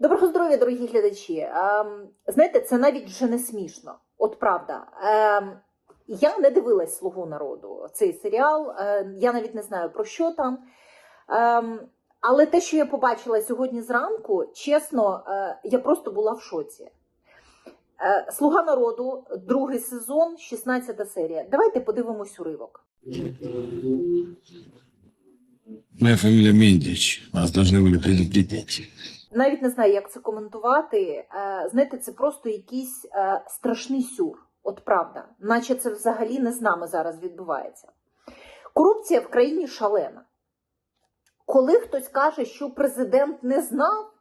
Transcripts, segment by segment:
Доброго здоров'я, дорогі глядачі. Ем, знаєте, це навіть вже не смішно. От правда. Ем, я не дивилась Слугу народу цей серіал. Е, я навіть не знаю про що там. Ем, але те, що я побачила сьогодні зранку, чесно, е, я просто була в шоці. Е, Слуга народу, другий сезон, 16 серія. Давайте подивимось уривок. Моя фамилия Мендич. Вас должны были предупредить. Навіть не знаю, як це коментувати. Е, Знаєте, це просто якийсь е, страшний сюр. От правда, наче це взагалі не з нами зараз відбувається. Корупція в країні шалена. Коли хтось каже, що президент не знав,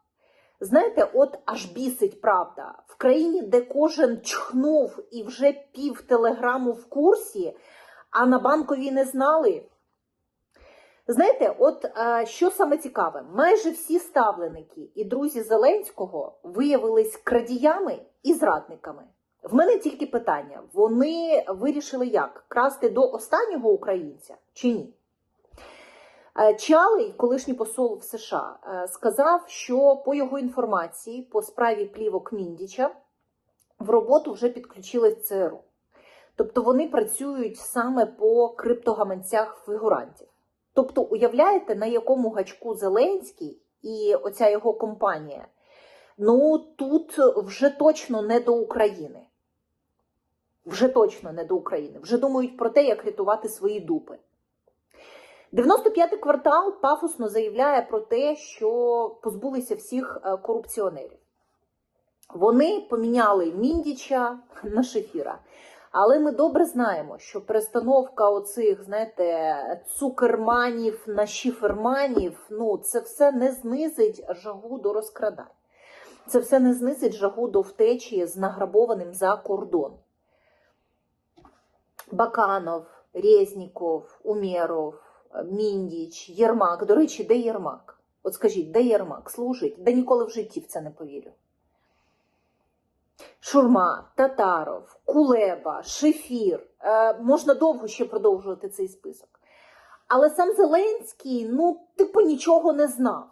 знаєте, от аж бісить правда. В країні, де кожен чхнув і вже пів телеграму в курсі, а на банковій не знали. Знаєте, от е, що саме цікаве, майже всі ставленики і друзі Зеленського виявились крадіями і зрадниками. В мене тільки питання: вони вирішили як красти до останнього українця чи ні? Е, Чалий, колишній посол в США, е, сказав, що по його інформації, по справі плівок Міндіча, в роботу вже підключили ЦРУ. Тобто вони працюють саме по криптогаманцях фігурантів. Тобто, уявляєте, на якому гачку Зеленський і оця його компанія? Ну тут вже точно не до України. Вже точно не до України. Вже думають про те, як рятувати свої дупи. 95-й квартал пафосно заявляє про те, що позбулися всіх е, корупціонерів. Вони поміняли Міндіча на Шефіра. Але ми добре знаємо, що перестановка оцих, знаєте, цукерманів на шіферманів, ну це все не знизить жагу до розкрадань. Це все не знизить жагу до втечі з награбованим за кордон. Баканов, Резніков, Умєров, Міндіч, Єрмак. До речі, де Єрмак? От скажіть, де Єрмак служить? Де ніколи в житті в це не повірю. Шурма, Татаров, Кулеба, Шефір. Е, можна довго ще продовжувати цей список. Але сам Зеленський, ну, типу, нічого не знав.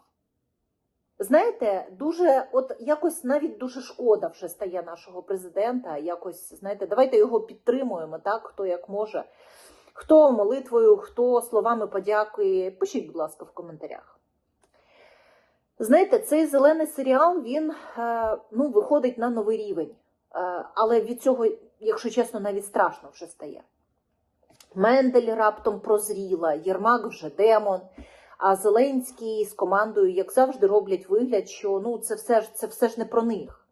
Знаєте, дуже, от якось навіть дуже шкода вже стає нашого президента. Якось, знаєте, давайте його підтримуємо, так, хто як може. Хто молитвою, хто словами подяки. Пишіть, будь ласка, в коментарях. Знаєте, цей зелений серіал він е, ну, виходить на новий рівень. Е, але від цього, якщо чесно, навіть страшно вже стає. Мендель раптом прозріла, Єрмак вже демон. А Зеленський з командою, як завжди, роблять вигляд, що ну, це, все ж, це все ж не про них.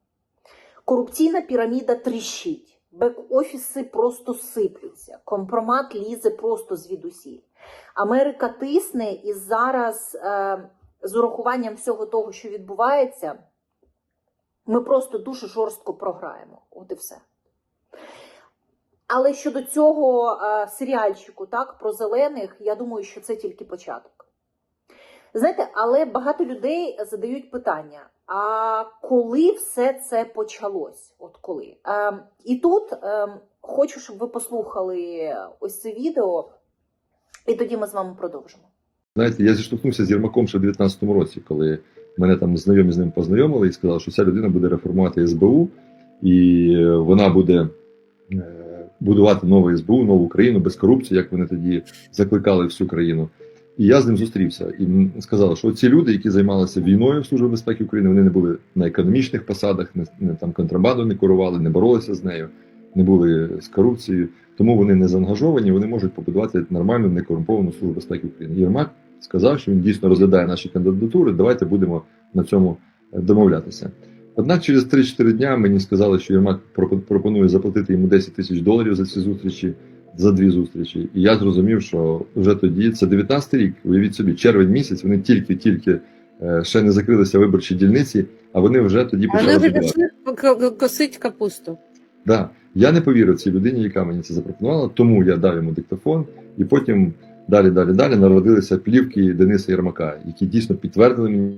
Корупційна піраміда тріщить, бек-офіси просто сиплються, компромат лізе просто звідусіль. Америка тисне і зараз. Е, з урахуванням всього того, що відбувається, ми просто дуже жорстко програємо. От і все. Але щодо цього е, серіальчику, так, про зелених, я думаю, що це тільки початок. Знаєте, але багато людей задають питання: а коли все це почалось? От коли? Е, і тут е, хочу, щоб ви послухали ось це відео, і тоді ми з вами продовжимо. Знаєте, я зіштовхнувся з Єрмаком ще в 19-му році, коли мене там знайомі з ним познайомили і сказали, що ця людина буде реформувати СБУ, і вона буде е, будувати нове СБУ, нову країну без корупції, як вони тоді закликали всю країну. І я з ним зустрівся і сказали, що ці люди, які займалися війною в Службі безпеки України, вони не були на економічних посадах, не, не там контрабанду не курували, не боролися з нею, не були з корупцією. Тому вони не заангажовані, вони можуть побудувати нормальну некорумповану службу безпеки України. Єрмак сказав, що він дійсно розглядає наші кандидатури. Давайте будемо на цьому е, домовлятися. Однак через 3-4 дня мені сказали, що Єрмак пропонує заплатити йому 10 тисяч доларів за ці зустрічі, за дві зустрічі. І я зрозумів, що вже тоді це 19-й рік. Уявіть собі, червень місяць. Вони тільки-тільки е, ще не закрилися виборчі дільниці, а вони вже тоді почали Вони вже косить капусту. Да. Я не повірив цій людині, яка мені це запропонувала, тому я дав йому диктофон, і потім далі, далі, далі народилися плівки Дениса Єрмака, які дійсно підтвердили мені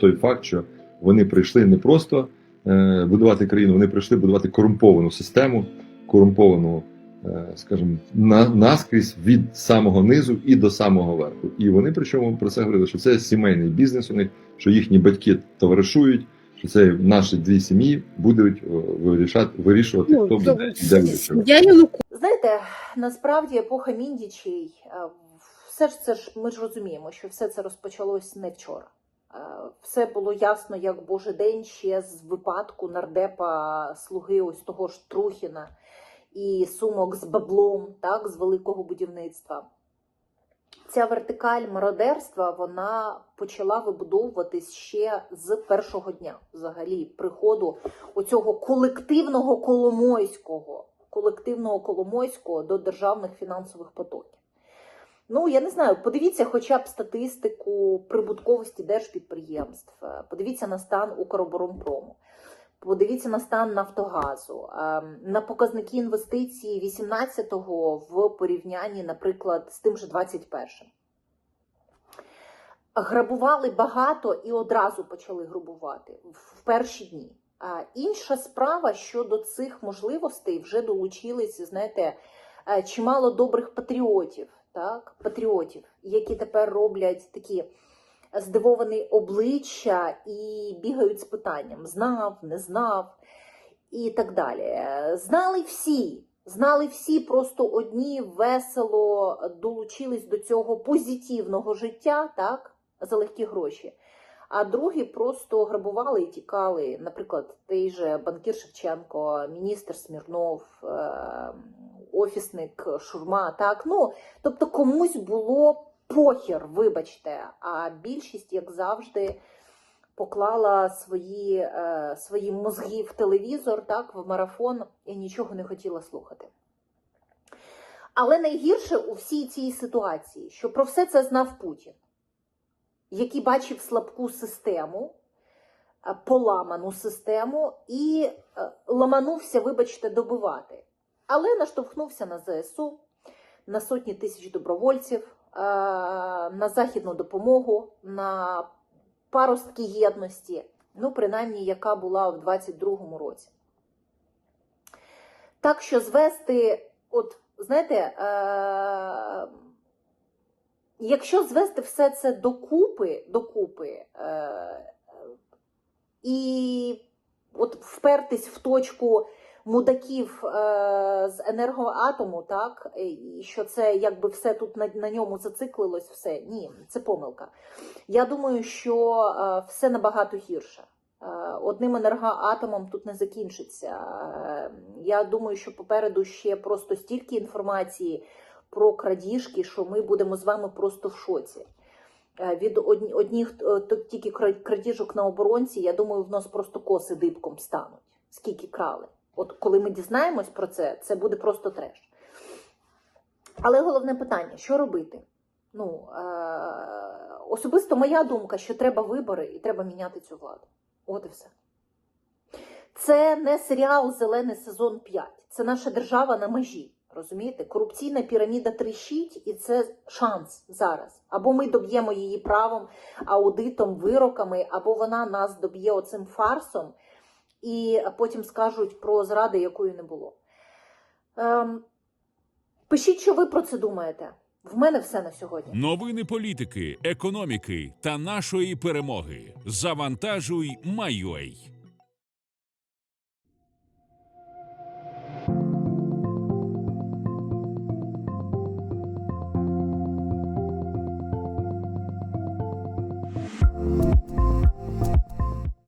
той факт, що вони прийшли не просто е, будувати країну, вони прийшли будувати корумповану систему, корумповану, е, скажімо, на, наскрізь від самого низу і до самого верху. І вони причому про це говорили, що це сімейний бізнес у них, що їхні батьки товаришують, що це наші дві сім'ї будуть е, вирішати, вирішувати, Ну, хто буде де. Я Янукович. Знаєте, насправді епоха Міндічей, е, все ж це ж ми ж розуміємо, що все це розпочалось не вчора. Е, Все було ясно, як Божий день ще з випадку нардепа слуги ось того ж Трухіна і сумок з баблом, так, з великого будівництва. Ця вертикаль мародерства вона почала вибудовуватись ще з першого дня, взагалі, приходу оцього колективного Коломойського, колективного Коломойського до державних фінансових потоків. Ну, я не знаю, подивіться хоча б статистику прибутковості держпідприємств, е, подивіться на стан Укроборонпрому, подивіться на стан Нафтогазу, е, на показники інвестицій 18-го в порівнянні, наприклад, з тим же 21-м. Грабували багато і одразу почали грабувати в перші дні. Інша справа щодо цих можливостей вже долучилися, знаєте, е, чимало добрих патріотів, так, патріотів, які тепер роблять такі здивовані обличчя і бігають з питанням: знав, не знав і так далі. Знали всі. Знали всі, просто одні весело долучились до цього позитивного життя, так, за легкі гроші. А другі просто грабували і тікали. Наприклад, той же банкір Шевченко, міністр Смірнов, е, офісник Шурма. Так, ну тобто комусь було похер, вибачте. А більшість, як завжди, поклала свої, е, свої мозги в телевізор, так, в марафон і нічого не хотіла слухати. Але найгірше у всій цій ситуації, що про все це знав Путін який бачив слабку систему, е, поламану систему і е, ламанувся, вибачте, добивати. Але наштовхнувся на ЗСУ, на сотні тисяч добровольців, е, на західну допомогу, на паростки єдності, ну, принаймні, яка була в 22-му році. Так що звести, от, знаєте, якщо звести все це докупи, докупи е, і от впертись в точку мудаків е, з енергоатому, так, і що це якби все тут на, на ньому зациклилось, все. Ні, це помилка. Я думаю, що е, все набагато гірше. Е, Одним енергоатомом тут не закінчиться. Е, Я думаю, що попереду ще просто стільки інформації про крадіжки, що ми будемо з вами просто в шоці. Е, Від одні- одних е, тільки крадіжок на оборонці, я думаю, в нас просто коси дибком стануть. Скільки крали. От коли ми дізнаємось про це, це буде просто треш. Але головне питання: що робити? Ну, е- особисто моя думка, що треба вибори і треба міняти цю владу. От і все. Це не серіал Зелений сезон 5. Це наша держава на межі. Розумієте? Корупційна піраміда тріщить, і це шанс зараз. Або ми доб'ємо її правом, аудитом, вироками, або вона нас доб'є оцим фарсом, і потім скажуть про зради, якої не було. Ем, пишіть, що ви про це думаєте. В мене все на сьогодні. Новини політики, економіки та нашої перемоги. Завантажуй, Майой.